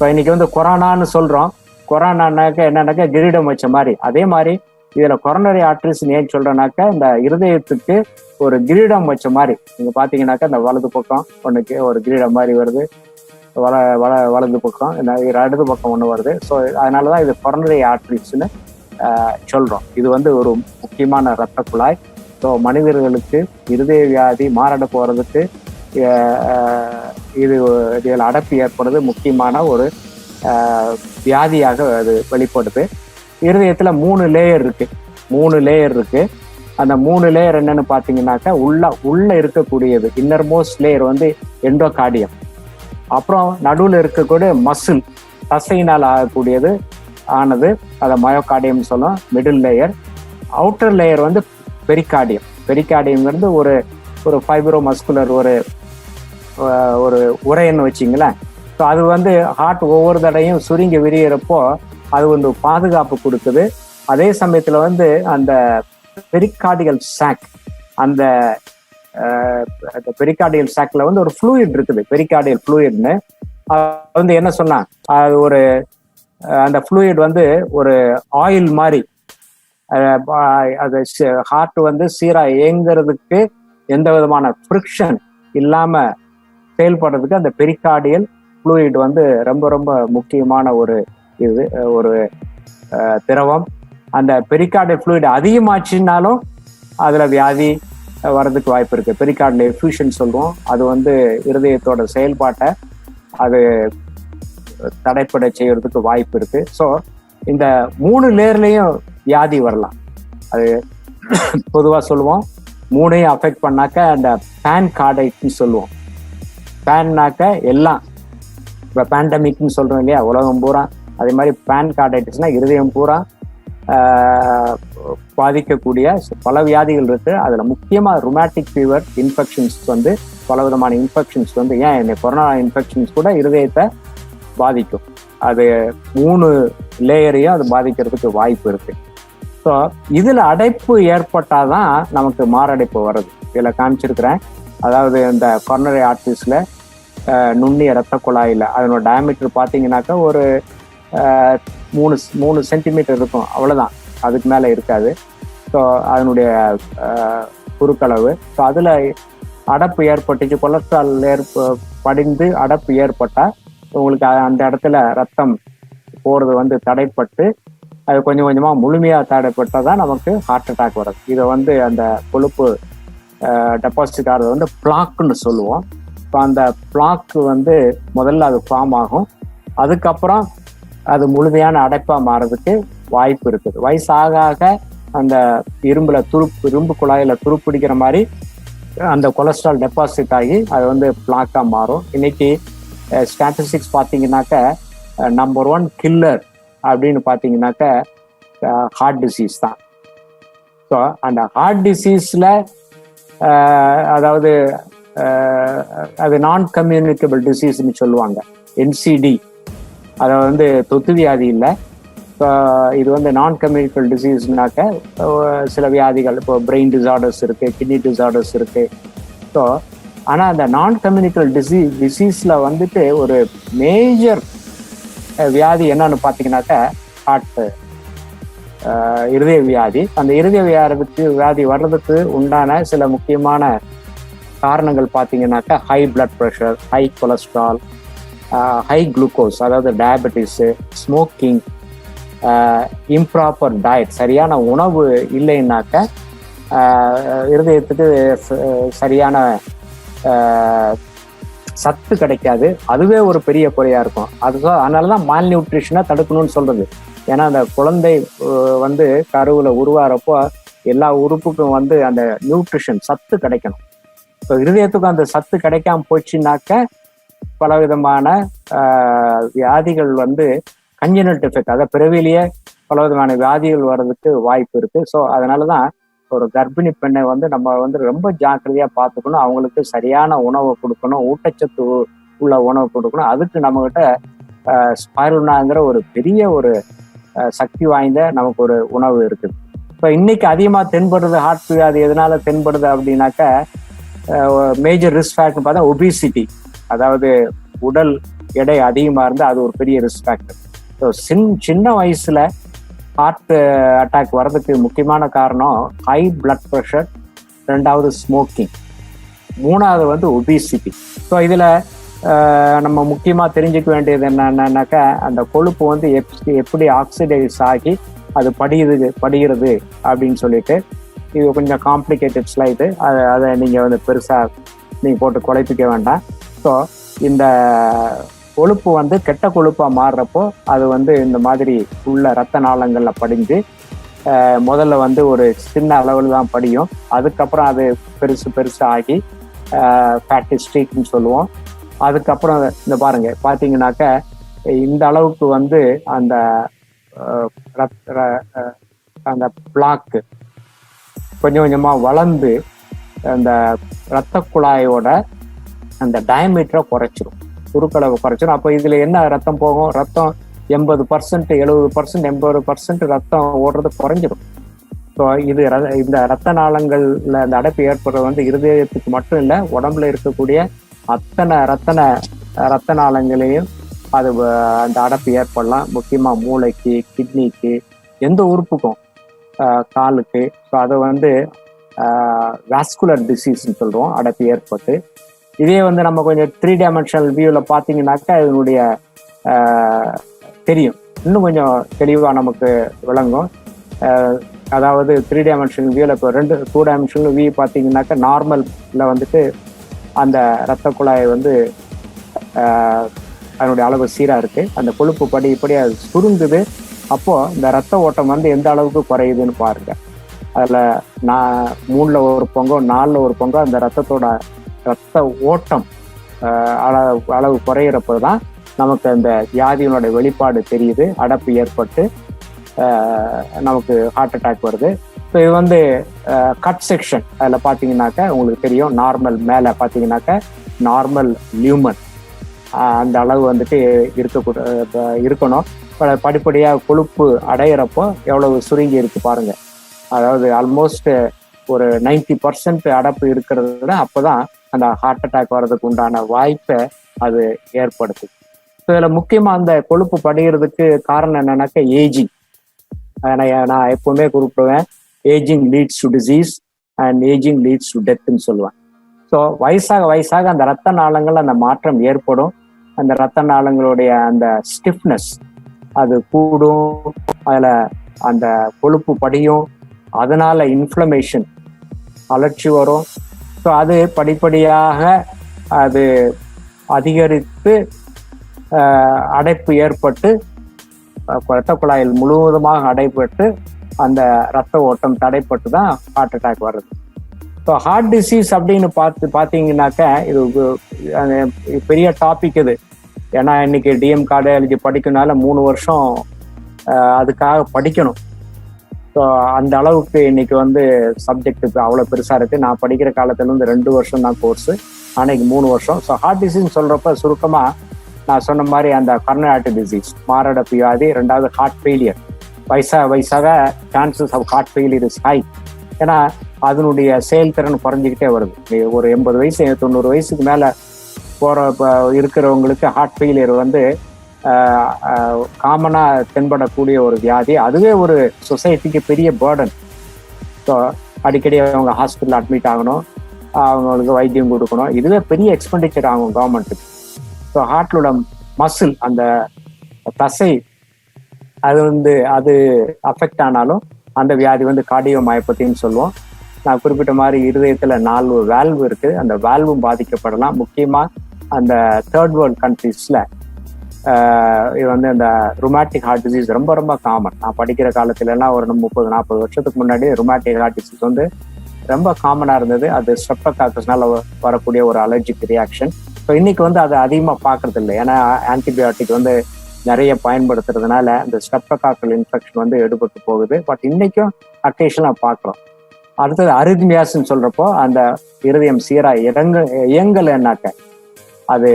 இப்போ இன்னைக்கு வந்து கொரோனான்னு சொல்றோம். கொரோனானாக்க என்னன்னாக்கா கிரீடம் வச்ச மாதிரி. அதே மாதிரி இதுல கொரோனரி ஆர்ட்ரிஸ் ஏன் சொல்றேன்னாக்கா இந்த இருதயத்துக்கு ஒரு கிரீடம் வச்ச மாதிரி. நீங்க பாத்தீங்கன்னாக்கா இந்த வலது பக்கம் ஒண்ணுக்கு ஒரு கிரீடம் மாதிரி வருது. வல வல வலது பக்கம் இந்த இடது பக்கம் ஒன்று வருது. ஸோ அதனாலதான் இது கொரோனரி ஆர்ட்ரிஸ்னு சொல்றோம். இது வந்து ஒரு முக்கியமான இரத்த குழாய். ஸோ மனிதர்களுக்கு இருதய வியாதி மாறட போகிறதுக்கு இது இதில் அடப்பு ஏற்படுறது முக்கியமான ஒரு வியாதியாக அது வெளிப்படுது. இருதயத்தில் மூணு லேயர் இருக்கு. மூணு லேயர் இருக்கு. அந்த மூணு லேயர் என்னன்னு பார்த்தீங்கன்னாக்கா உள்ள உள்ள இருக்கக்கூடியது. இன்னர்மோஸ்ட் லேயர் வந்து எண்டோகார்டியம் அப்புறம் நடுவில் இருக்கக்கூடிய மசில் தசையினால் ஆகக்கூடியது ஆனது அதை மயோகார்டியம் சொல்லும் மிடில் லேயர் அவுட்டர் லேயர் வந்து பெரிகார்டியம் பெரிகார்டியம்ங்கிறது ஒரு ஒரு ஃபைப்ரோ மஸ்குலர் ஒரு ஒரு உரைன்னு வச்சிங்களேன். ஸோ அது வந்து ஹார்ட் ஒவ்வொரு தடையும் சுருங்கி விரியிறப்போ அது வந்து பாதுகாப்பு கொடுக்குது. அதே சமயத்தில் வந்து அந்த பெரிக்கார்டிகல் சாக் அந்த பெரிகார்டியல் சாக்ல வந்து ஒரு ஃப்ளூயிட் இருக்குது. பெரிகார்டியல் ஃப்ளூயிட்னு வந்து என்ன சொன்னா அது ஒரு அந்த ஃப்ளூயிட் வந்து ஒரு ஆயில் மாதிரி அது ஹார்ட் வந்து சீராக இயங்குறதுக்கு எந்த விதமான ஃப்ரிக்ஷன் இல்லாமல் செயல்படுறதுக்கு அந்த பெரிகார்டியல் ஃப்ளூயிட் வந்து ரொம்ப ரொம்ப முக்கியமான ஒரு இது ஒரு திரவம். அந்த பெரிகார்டியல் ஃப்ளூயிட் அதிகமாச்சுன்னாலும் அதில் வியாதி வர்றதுக்கு வாய்ப்பு இருக்குது பெரிகார்டில் எஃபியூஷன் சொல்லுவோம். அது வந்து இருதயத்தோட செயல்பாட்டை அது தடைப்பட செய்யறதுக்கு வாய்ப்பு இருக்கு. ஸோ இந்த மூணு லேயர்லயும் வியாதி வரலாம். அது பொதுவாக சொல்லுவோம். மூணையும் அஃபெக்ட் பண்ணாக்க அந்த பேன் கார்டைட்னு சொல்லுவோம். பேன்னாக்க எல்லாம். இப்போ பேண்டமிக்னு சொல்கிறோம் இல்லையா? உலகம் பூரா. அதே மாதிரி பேன் கார்டைட்டிஸ்னா இருதயம் பூரா பாதிக்கக்கூடிய பல வியாதிகள் இருக்கு. அதில் முக்கியமாக ருமேட்டிக் ஃபீவர் இன்ஃபெக்ஷன்ஸ் வந்து பல விதமான இன்ஃபெக்ஷன்ஸ் வந்து ஏன் இந்த கொரோனா இன்ஃபெக்ஷன்ஸ் கூட இருதயத்தை பாதிக்கும். அது மூணு லேயரையும் அது பாதிக்கிறதுக்கு வாய்ப்பு இருக்கு. ஸோ இதில் அடைப்பு ஏற்பட்டால் தான் நமக்கு மாரடைப்பு வருது இதில் காமிச்சிருக்கிறேன். அதாவது இந்த கொர்னரி ஆர்டிஸ்ட்ல நுண்ணிய ரத்த குழாயில். அதனோட டயமீட்டர் பார்த்தீங்கன்னாக்கா ஒரு மூணு மூணு சென்டிமீட்டர் இருக்கும். அவ்வளோதான் அதுக்கு மேலே இருக்காது. ஸோ அதனுடைய குறுக்களவு. ஸோ அதில் அடப்பு ஏற்பட்டுச்சு. கொலஸ்ட்ரால் ஏற்ப படிந்து அடப்பு ஏற்பட்டால் உங்களுக்கு அந்த இடத்துல ரத்தம் போகிறது வந்து தடைப்பட்டு அது கொஞ்சம் கொஞ்சமாக முழுமையாக தடைப்பட்டால் தான் நமக்கு ஹார்ட் அட்டாக் வரும். இதை வந்து அந்த கொழுப்பு டெபாசிட் ஆகிறது வந்து பிளாக்குன்னு சொல்லுவோம். இப்போ அந்த பிளாக் வந்து முதல்ல அது ஃபார்ம் ஆகும். அதுக்கப்புறம் அது முழுமையான அடைப்பாக மாறதுக்கு வாய்ப்பு இருக்குது. வயசாக ஆக அந்த இரும்புல துருப்பு இரும்பு குழாயில் துருப்பிடிக்கிற மாதிரி அந்த கொலஸ்ட்ரால் டெபாசிட் ஆகி அது வந்து பிளாக்காக மாறும். இன்னைக்கு ஸ்டாட்டிஸ்டிக்ஸ் பார்த்தீங்கன்னாக்க நம்பர் ஒன் கில்லர் அப்படின்னு பார்த்தீங்கன்னாக்க ஹார்ட் டிசீஸ் தான். ஸோ அந்த ஹார்ட் டிசீஸில் அதாவது அது நான் கம்யூனிகபிள் டிசீஸ்னு சொல்லுவாங்க. என்சிடி அதை வந்து தொத்து வியாதி இல்லை. இப்போ இது வந்து நான் கம்யூனிகபிள் டிசீஸ்னாக்க சில வியாதிகள் இப்போ பிரெயின் டிசார்டர்ஸ் இருக்கு கிட்னி டிசார்டர்ஸ் இருக்கு. ஸோ ஆனால் அந்த நான் கம்யூனிகபிள் டிசீஸ் டிசீஸில் வந்துட்டு ஒரு மேஜர் வியாதி என்னன்னு பார்த்தீங்கன்னாக்க ஹார்ட் இருதய வியாதி. அந்த இருதய வியாதிக்கு வியாதி வர்றதுக்கு உண்டான சில முக்கியமான காரணங்கள் பார்த்தீங்கன்னாக்கா high blood pressure high cholesterol high glucose அதாவது டயபெட்டிஸு ஸ்மோக்கிங் இம்ப்ராப்பர் டயட் சரியான உணவு இல்லைன்னாக்க இருதயத்துக்கு ச- சரியான சத்து கிடைக்காது. அதுவே ஒரு பெரிய குறையாக இருக்கும். அதுதான் அதனால தான் மால் நியூட்ரிஷனை தடுக்கணும்னு சொல்கிறது ஏன்னா அந்த குழந்தை வந்து கருவில் உருவாகிறப்போ எல்லா உறுப்புக்கும் வந்து அந்த நியூட்ரிஷன் சத்து கிடைக்கணும். இப்போ இருதயத்துக்கும் அந்த சத்து கிடைக்காம போச்சுனாக்க பல விதமான வியாதிகள் வந்து கஞ்சனல் டிஃபெக்ட் அதாவது பிறவிலேயே பல விதமான வியாதிகள் வர்றதுக்கு வாய்ப்பு இருக்கு. ஸோ அதனால தான் ஒரு கர்ப்பிணி பெண்ணை வந்து நம்ம வந்து ரொம்ப ஜாக்கிரதையாக பார்த்துக்கணும். அவங்களுக்கு சரியான உணவை கொடுக்கணும். ஊட்டச்சத்து உள்ள உணவு கொடுக்கணும். அதுக்கு நம்மகிட்ட ஸ்பைருனாங்கிற ஒரு பெரிய ஒரு சக்தி வாய்ந்த நமக்கு ஒரு உணவு இருக்குது இப்போ இன்னைக்கு அதிகமாக தென்படுறது ஹார்ட் வியாதி எதனால தென்படுது அப்படின்னாக்கா மேஜர் ரிஸ்க் ஃபேக்டர் பார்த்தா ஒபிசிட்டி அதாவது உடல் எடை அதிகமாக இருந்தால் அது ஒரு பெரிய ரிஸ்க் ஃபேக்டர் ஸோ சின் சின்ன வயசுல ஹார்ட் அட்டாக் வர்றதுக்கு முக்கியமான காரணம் ஹை பிளட் ப்ரெஷர் ரெண்டாவது ஸ்மோக்கிங் மூணாவது வந்து ஒபிசிட்டி ஸோ இதில் நம்ம முக்கியமாக தெரிஞ்சுக்க வேண்டியது என்னன்னாக்கா அந்த கொழுப்பு வந்து எப்படி எப்படி ஆக்சிடைஸ் ஆகி அது படியுது படிகிறது அப்படின்னு சொல்லிட்டு இது கொஞ்சம் காம்ப்ளிகேட்டட் ஸ்லைடு அதை அதை நீங்கள் வந்து பெருசாக நீங்கள் போட்டு குழப்பிக்க வேண்டாம். ஸோ இந்த கொழுப்பு வந்து கெட்ட கொழுப்பாக மாறுறப்போ அது வந்து இந்த மாதிரி உள்ள ரத்த நாளங்களில் படிஞ்சு முதல்ல வந்து ஒரு சின்ன அளவில் தான் படியும். அதுக்கப்புறம் அது பெருசு பெருசு ஆகி ஃபேட்டி ஸ்ட்ரீக்னு சொல்லுவோம். அதுக்கப்புறம் இந்த பாருங்க பார்த்தீங்கன்னாக்க இந்த அளவுக்கு வந்து அந்த அந்த பிளாக்கு கொஞ்சம் கொஞ்சமாக வளர்ந்து அந்த இரத்த குழாயோட அந்த டயமீட்டரை குறைச்சிரும். சுருக்களவை குறைச்சிரும். அப்போ இதில் என்ன ரத்தம் போகும்? ரத்தம் எண்பது பர்சன்ட் எழுபது பர்சன்ட் எண்பது பர்சன்ட் ரத்தம் ஓடுறது குறைஞ்சிரும். ஸோ இது இந்த ரத்த நாளங்கள்ல அந்த அடைப்பு ஏற்படுறது வந்து இருதயத்துக்கு மட்டும் இல்லை உடம்புல இருக்கக்கூடிய அத்தனை ரத்தன ரத்த நாளங்களையும் அது அந்த அடைப்பு ஏற்படலாம். முக்கியமாக மூளைக்கு கிட்னிக்கு எந்த உறுப்புக்கும் காலுக்கு. ஸோ அதை வந்து வாஸ்குலர் டிசீஸ்ன்னு சொல்கிறோம் அடைப்பு ஏற்பட்டு. இதே வந்து நம்ம கொஞ்சம் த்ரீ டைமென்ஷனல் வியூவில் பார்த்தீங்கன்னாக்கா இதனுடைய தெரியும். இன்னும் கொஞ்சம் தெளிவாக நமக்கு விளங்கும். அதாவது த்ரீ டைமென்ஷனல் வியூவில் இப்போ ரெண்டு டூ டைமென்ஷனல் வியூ பார்த்தீங்கன்னாக்கா நார்மலில் வந்துட்டு அந்த ரத்த குழாய் வந்து அதனுடைய அளவு சீராக இருக்குது அந்த கொழுப்பு படி இப்படி அது சுருங்குது. அப்போது இந்த ரத்த ஓட்டம் வந்து எந்த அளவுக்கு குறையுதுன்னு பாருங்க. அதில் நான் மூணில் ஒரு பொங்கோ நாலில் ஒரு பொங்கோ அந்த ரத்தத்தோட ரத்த ஓட்டம் அளவு அளவு குறையிறப்போ தான் நமக்கு அந்த வியாதியினுடைய வெளிப்பாடு தெரியுது. அடப்பு ஏற்பட்டு நமக்கு ஹார்ட் அட்டாக் வருது. ஸோ இது வந்து கட் செக்ஷன் அதில் பார்த்தீங்கன்னாக்க உங்களுக்கு தெரியும் நார்மல் மேலே பார்த்தீங்கன்னாக்க நார்மல் லியூமன் அந்த அளவு வந்துட்டு இருக்கக்கூட இருக்கணும். படிப்படியாக கொழுப்பு அடையிறப்போ எவ்வளவு சுருங்கி இருக்கு பாருங்க. அதாவது ஆல்மோஸ்ட் ஒரு நைன்டி பர்சன்ட் அடப்பு இருக்கிறத விட அப்போதான் அந்த ஹார்ட் அட்டாக் வர்றதுக்கு உண்டான வாய்ப்பை அது ஏற்படுத்து ஸோ இதில் முக்கியமாக அந்த கொழுப்பு படிகிறதுக்கு காரணம் என்னன்னாக்க ஏஜிங் நான் எப்பவுமே குறிப்பிடுவேன். Aging leads to disease and aging leads to டெத்துன்னு சொல்லுவேன் ஸோ வயசாக வயசாக அந்த ரத்த நாளங்கள் அந்த மாற்றம் ஏற்படும். அந்த ரத்த நாளங்களுடைய அந்த ஸ்டிஃப்னஸ் அது கூடும். அதில் அந்த கொழுப்பு படியும். அதனால இன்ஃப்ளமேஷன் அலர்ச்சி வரும். ஸோ அது படிப்படியாக அது அதிகரித்து அடைப்பு ஏற்பட்டு ரத்த குழாயில் முழுவதுமாக அடைப்பட்டு அந்த ரத்த ஓட்டம் தடைப்பட்டு தான் ஹார்ட் அட்டாக் வருது ஸோ ஹார்ட் டிசீஸ் அப்படின்னு பார்த்து பார்த்தீங்கன்னாக்க இது பெரிய டாபிக் இது. ஏன்னா இன்னைக்கு டிஎம் கார்டியாலஜி படிக்கனால மூணு வருஷம் அதுக்காக படிக்கணும். ஸோ அந்த அளவுக்கு இன்னைக்கு வந்து சப்ஜெக்ட் இப்போ அவ்வளோ பெருசாக இருக்குது நான் படிக்கிற காலத்துலேருந்து ரெண்டு வருஷம் தான் கோர்ஸு அன்னைக்கு மூணு வருஷம். ஸோ ஹார்ட் டிசீஸ் சொல்கிறப்ப சுருக்கமாக நான் சொன்ன மாதிரி அந்த கர்நாட்டு டிசீஸ் மாரடைப்பு வியாதி ரெண்டாவது ஹார்ட் ஃபெயிலியர் வயசாக வயசாக chances of heart failure is high ஏன்னா அதனுடைய செயல்திறன் குறைஞ்சிக்கிட்டே வருது. ஒரு எண்பது வயசு தொண்ணூறு வயசுக்கு மேலே போகிற இப்போ இருக்கிறவங்களுக்கு ஹார்ட் ஃபெயிலியர் வந்து காமனாக தென்படக்கூடிய ஒரு வியாதி. அதுவே ஒரு சொசைட்டிக்கு பெரிய பேர்டன் ஸோ அடிக்கடி அவங்க ஹாஸ்பிட்டல் அட்மிட் ஆகணும். அவங்களுக்கு வைத்தியம் கொடுக்கணும். இதுவே பெரிய எக்ஸ்பெண்டிச்சர் ஆகும் கவர்மெண்ட்டுக்கு ஸோ ஹார்ட்டோட மசில் அந்த தசை அது வந்து அது அஃபெக்ட் ஆனாலும் அந்த வியாதி வந்து கார்டியோ மயப்பத்தின்னு சொல்லுவோம். நான் குறிப்பிட்ட மாதிரி இருதயத்துல நாலு வேல்வு இருக்கு. அந்த வேல்வும் பாதிக்கப்படலாம். முக்கியமா அந்த தேர்ட் வேர்ல்ட் கண்ட்ரீஸ்ல இது வந்து அந்த ருமாட்டிக் ஹார்ட் டிசீஸ் ரொம்ப ரொம்ப காமன் நான் படிக்கிற காலத்துல எல்லாம் ஒரு முப்பது நாற்பது வருஷத்துக்கு முன்னாடி ருமாட்டிக் ஹார்ட் டிசீஸ் வந்து ரொம்ப காமனா இருந்தது. அது ஸ்ட்ரெப்டோகாக்கஸ்னால வரக்கூடிய ஒரு அலர்ஜிக் ரியாக்ஷன் ஸோ இன்னைக்கு வந்து அதை அதிகமாக பார்க்கறது இல்லை ஏன்னா ஆன்டிபயோட்டிக் வந்து நிறைய பயன்படுத்துறதுனால இந்த ஸ்டெப்டோகாக்கல் இன்ஃபெக்ஷன் வந்து எடுபட்டு போகுது. பட் இன்னைக்கும் அக்கேஷனாக பார்க்குறோம். அடுத்தது அரித்மியாஸ்ன்னு சொல்றப்போ அந்த இருதயம் சீராக இறங்க இயங்கலைன்னாக்க அது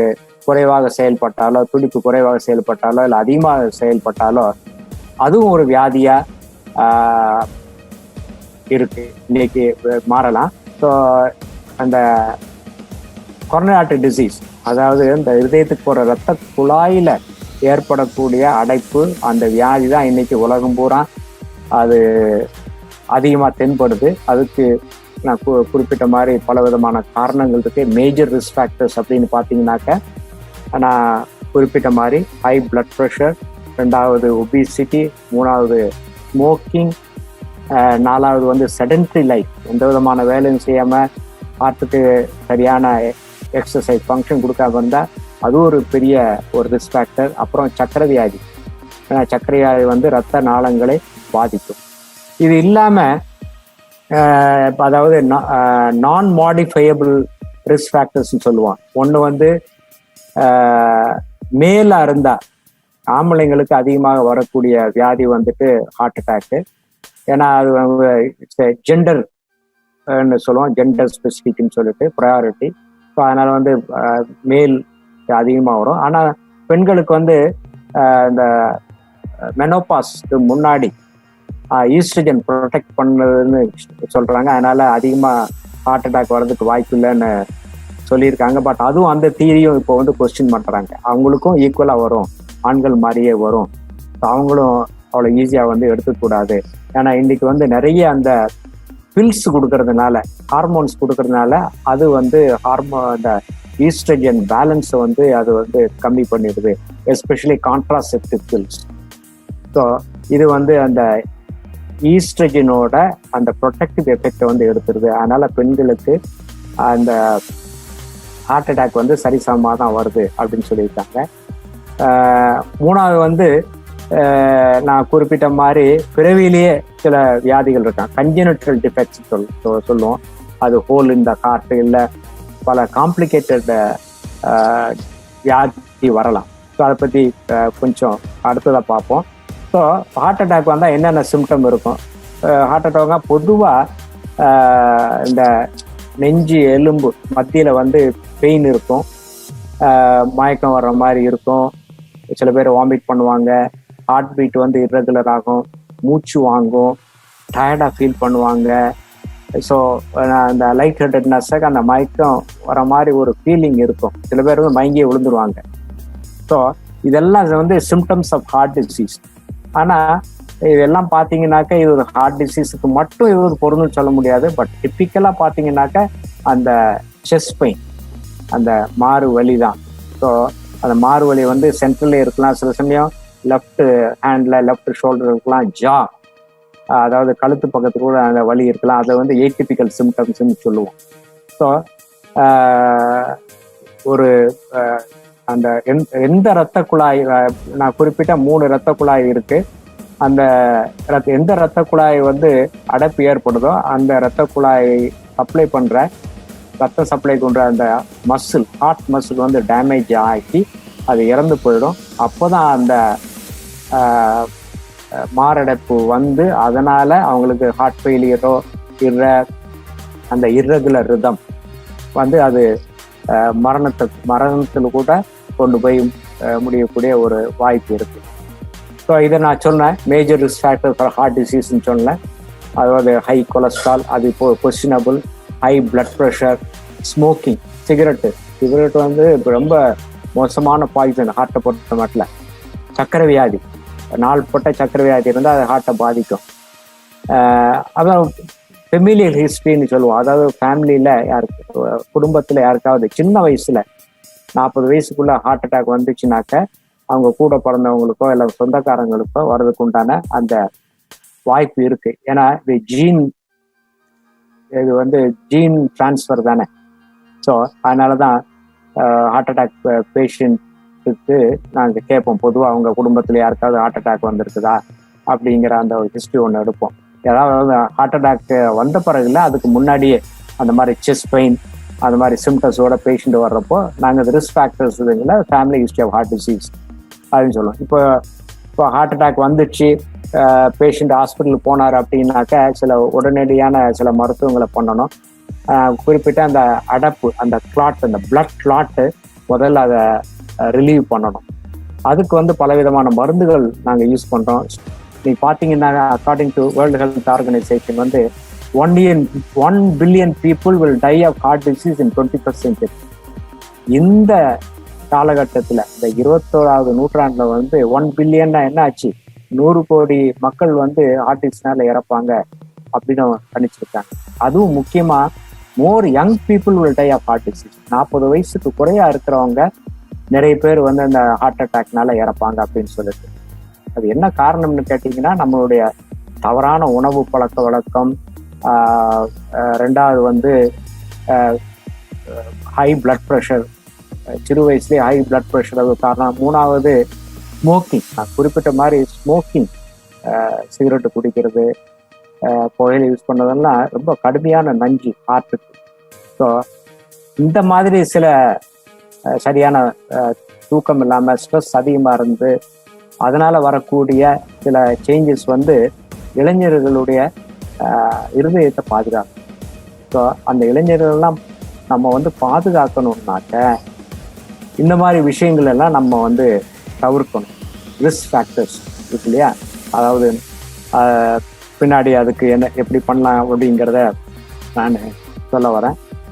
குறைவாக செயல்பட்டாலோ துடிப்பு குறைவாக செயல்பட்டாலோ இல்லை அதிகமாக செயல்பட்டாலோ அதுவும் ஒரு வியாதியாக இருக்கு. இன்னைக்கு மாறலாம். ஸோ அந்த கொரோனாட்டு டிசீஸ் அதாவது இந்த இருதயத்துக்கு போகிற ரத்த குழாயில ஏற்படக்கூடிய அடைப்பு அந்த வியாதி தான் இன்னைக்கு உலகம் பூரா அது அதிகமாக தென்படுது. அதுக்கு நான் கு- குறிப்பிட்ட மாதிரி பல விதமான காரணங்கள் இருக்கு. மேஜர் ரிஸ்க் ஃபேக்டர்ஸ் அப்படின்னு பார்த்தீங்கன்னாக்க நான் குறிப்பிட்ட மாதிரி ஹை பிளட் ப்ரெஷர் ரெண்டாவது ஒபிசிட்டி மூணாவது ஸ்மோக்கிங் நாலாவது வந்து செடன்ட்ரி லைஃப் எந்த விதமான வேலையும் செய்யாமல் ஹார்ட்டுக்கு சரியான எக்ஸசைஸ் ஃபங்க்ஷன் கொடுக்காம இருந்தால் அது ஒரு பெரிய ஒரு ரிஸ்க் ஃபேக்டர் அப்புறம் சக்கரை வியாதி ஏன்னா சக்கரை வியாதி வந்து ரத்த நாளங்களை பாதிக்கும். இது இல்லாமல் அதாவது நான் மாடிஃபையபிள் ரிஸ்க் ஃபேக்டர்ஸ்னு சொல்லுவான் ஒன்று வந்து மேல இருந்தா ஆம்பளைங்களுக்கு அதிகமாக வரக்கூடிய வியாதி வந்துட்டு ஹார்ட் அட்டாக்கு ஏன்னா அது ஜெண்டர் சொல்லுவோம். ஜெண்டர் ஸ்பெசிஃபிக்னு சொல்லிட்டு ப்ரையாரிட்டி ஸோ அதனால வந்து மேல் அதிகமாக வரும். ஆனால் பெண்களுக்கு வந்து இந்த மெனோபாஸ்க்கு முன்னாடி ஈஸ்ட்ரஜன் ப்ரொடெக்ட் பண்ணதுன்னு சொல்றாங்க. அதனால அதிகமாக ஹார்ட் அட்டாக் வர்றதுக்கு வாய்ப்பு இல்லைன்னு சொல்லியிருக்காங்க. பட் அதுவும் அந்த தீரியும் இப்போ வந்து கொஸ்டின் பண்ணுறாங்க அவங்களுக்கும் ஈக்குவலாக வரும். ஆண்கள் மாதிரியே வரும். அவங்களும் அவ்வளோ ஈஸியாக வந்து எடுத்துக்கூடாது ஏன்னா இன்னைக்கு வந்து நிறைய அந்த பில்ஸ் கொடுக்கறதுனால ஹார்மோன்ஸ் கொடுக்கறதுனால அது வந்து ஹார்மோ அந்த ஈஸ்ட்ரஜன் பேலன்ஸை வந்து அது வந்து கம்மி பண்ணிடுது எஸ்பெஷலி கான்ட்ராசெப்டிவ் பில்ஸ் ஸோ இது வந்து அந்த ஈஸ்ட்ரஜனோட அந்த ப்ரொடெக்டிவ் எஃபெக்டை வந்து எடுத்துருது அதனால பெண்களுக்கு அந்த ஹார்ட் அட்டாக் வந்து சரிசமமாக தான் வருது அப்படின்னு சொல்லியிருக்காங்க. மூணாவது வந்து நான் குறிப்பிட்ட மாதிரி பிறவிலேயே சில வியாதிகள் இருக்கான் கன்ஜெனட்ரல் டிஃபெக்ட்ஸ் சொல் சொல்லுவோம். அது ஹோல் இந்த ஹார்ட் இல்லை பல காம்ப்ளிகேட்டட் வியாதி வரலாம். ஸோ அதை பற்றி கொஞ்சம் அடுத்ததாக பார்ப்போம். ஸோ ஹார்ட் அட்டாக் வந்தால் என்னென்ன சிம்டம் இருக்கும்? ஹார்ட் அட்டாக்னா பொதுவாக இந்த நெஞ்சு எலும்பு மத்தியில் வந்து பெயின் இருக்கும். மயக்கம் வர்ற மாதிரி இருக்கும். சில பேர் வாமிட் பண்ணுவாங்க. ஹார்ட் பீட் வந்து இர்ரெகுலர் ஆகும். மூச்சு வாங்கும். டயர்டாக ஃபீல் பண்ணுவாங்க. ஸோ அந்த லைட் ஹெட்டட்னஸ்ஸாக அந்த மயக்கம் வர மாதிரி ஒரு ஃபீலிங் இருக்கும். சில பேர் வந்து மயங்கியே விழுந்துருவாங்க. ஸோ இதெல்லாம் வந்து சிம்டம்ஸ் ஆஃப் ஹார்ட் டிசீஸ் ஆனால் இதெல்லாம் பார்த்தீங்கன்னாக்கா இது ஒரு ஹார்ட் டிசீஸுக்கு மட்டும் இது ஒரு பொருள்னு சொல்ல முடியாது. பட் டிப்பிக்கலாக பார்த்தீங்கன்னாக்கா அந்த செஸ்ட் பெயின் அந்த மாறு வலி தான். ஸோ அந்த மாறு வலி வந்து சென்ட்ரல்லே இருக்கலாம். சில சமயம் லெஃப்ட் ஹேண்டில் லெஃப்ட் ஷோல்டர் இருக்கலாம். ஜா அதாவது கழுத்து பக்கத்து கூட அந்த வலி இருக்கலாம். அதை வந்து ஏடிபிக்கல் சிம்டம்ஸ்ன்னு சொல்லுவோம். ஸோ ஒரு அந்த எந்த- எந்த இரத்த குழாய் நான் குறிப்பிட்ட மூணு இரத்த குழாய் இருக்கு. அந்த ரத்த எந்த இரத்த குழாய் வந்து அடைப்பு ஏற்படுதோ அந்த இரத்த குழாயை சப்ளை பண்ற ரத்த சப்ளை கொண்ட அந்த மசில் ஹார்ட் மசில் வந்து டேமேஜ் ஆக்கி அது இறந்து போயிடும். அப்போதான் அந்த மாரடைப்பு வந்து அதனால அவங்களுக்கு ஹார்ட் ஃபெயிலியரோ இற அந்த இர்ரெகுலர் ரிதம் வந்து அது மரணத்தை மரணத்துக்கு மரணத்தில் கூட கொண்டு போய் முடியக்கூடிய ஒரு வாய்ப்பு இருக்கு. ஸோ இதை நான் சொன்னேன். Major risk factor for heart டிசீஸ்னு சொன்னேன். அதாவது ஹை கொலஸ்ட்ரால் அது இப்போ questionable high blood pressure smoking cigarette cigarette வந்து இப்போ ரொம்ப மோசமான பாய்சன் ஹார்ட்டை பொறுத்த மட்டும் சக்கரை வியாதி. நாள்பட்ட சக்கரவியாதி இருந்தால் அது ஹார்ட்டை பாதிக்கும். ஆஹ் அதான் ஃபெமிலியல் ஹிஸ்ட்ரின்னு சொல்லுவோம். அதாவது ஃபேமிலியில் யாருக்கு குடும்பத்தில் யாருக்காவது சின்ன வயசுல நாற்பது வயசுக்குள்ள ஹார்ட் அட்டாக் வந்துச்சுனாக்க அவங்க கூட பிறந்தவங்களுக்கோ இல்லை சொந்தக்காரங்களுக்கோ வர்றதுக்கு உண்டான அந்த வாய்ப்பு இருக்கு. ஏன்னா இது ஜீன் இது வந்து ஜீன் டிரான்ஸ்ஃபர் தானே. ஸோ அதனால தான் ஹார்ட் அட்டாக் பேஷண்ட்டுக்கு நாங்கள் கேட்போம். பொதுவாக அவங்க குடும்பத்தில் யாருக்காவது ஹார்ட் அட்டாக் வந்திருக்குதா? அப்படிங்கிற அந்த ஒரு ஹிஸ்ட்ரி ஒன்று எடுப்போம். ஏதாவது ஹார்ட் அட்டாக் வந்த பிறகு இல்லை அதுக்கு முன்னாடியே அந்த மாதிரி செஸ்ட் பெயின் அந்த மாதிரி சிம்டம்ஸோட பேஷண்ட் வர்றப்போ நாங்கள் risk factors இதுங்கள family history of heart disease அப்படின்னு சொல்லுவோம். இப்போ இப்போ ஹார்ட் அட்டாக் வந்துச்சு பேஷண்ட் ஹாஸ்பிட்டலுக்கு போனார் அப்படின்னாக்க சில உடனடியான சில மருத்துவங்களை பண்ணணும். குறிப்பிட்ட அந்த அடப்பு அந்த கிளாட் அந்த பிளட் கிளாட்டு முதல்ல அதை ரிலீவ் பண்ணணும். அதுக்கு வந்து பலவிதமான மருந்துகள் நாங்கள் யூஸ் பண்ணுறோம் நீ பார்த்தீங்கன்னா according to world health organization வந்து one in one billion people will die of heart disease in twenty first century இந்த காலகட்டத்தில் இந்த இருபத்தோராவது நூற்றாண்டில் வந்து ஒன் பில்லியன்னா என்ன ஆச்சு? நூறு கோடி மக்கள் வந்து ஆர்டிஸ்ட்னால இறப்பாங்க அப்படின்னு கணிச்சிருக்காங்க. அதுவும் முக்கியமா more young people will die of heart disease நாற்பது வயசுக்கு குறையா இருக்கிறவங்க நிறைய பேர் வந்து அந்த ஹார்ட் அட்டாக்னால இறப்பாங்க அப்படின்னு சொல்லிட்டு. அது என்ன காரணம்னு கேட்டிங்கன்னா நம்மளுடைய தவறான உணவு பழக்க வழக்கம் ரெண்டாவது வந்து ஹை பிளட் ப்ரெஷர் சிறு வயசுலேயே ஹை பிளட் ப்ரெஷர் அது காரணம். மூணாவது ஸ்மோக்கிங் நான் குறிப்பிட்ட மாதிரி ஸ்மோக்கிங் சிகரெட்டு குடிக்கிறது ஆஹ் புகையில யூஸ் பண்ணதெல்லாம் ரொம்ப கடுமையான நஞ்சு ஹார்ட்டுக்கு ஸோ இந்த மாதிரி சில சரியான தூக்கம் இல்லாமல் ஸ்ட்ரெஸ் அதிகமாக இருந்து அதனால் வரக்கூடிய சில சேஞ்சஸ் வந்து இளைஞர்களுடைய இருதயத்தை பாதுகாக்கும். ஸோ அந்த இளைஞர்கள்லாம் நம்ம வந்து பாதுகாக்கணும்னாக்க இந்த மாதிரி விஷயங்கள் எல்லாம் நம்ம வந்து தவிர்க்கணும். ரிஸ்க் ஃபேக்டர்ஸ் இருக்கு இல்லையா? அதாவது பின்னாடி அதுக்கு என்ன எப்படி பண்ணலாம் அப்படிங்கிறத நான் சொல்ல வரேன்.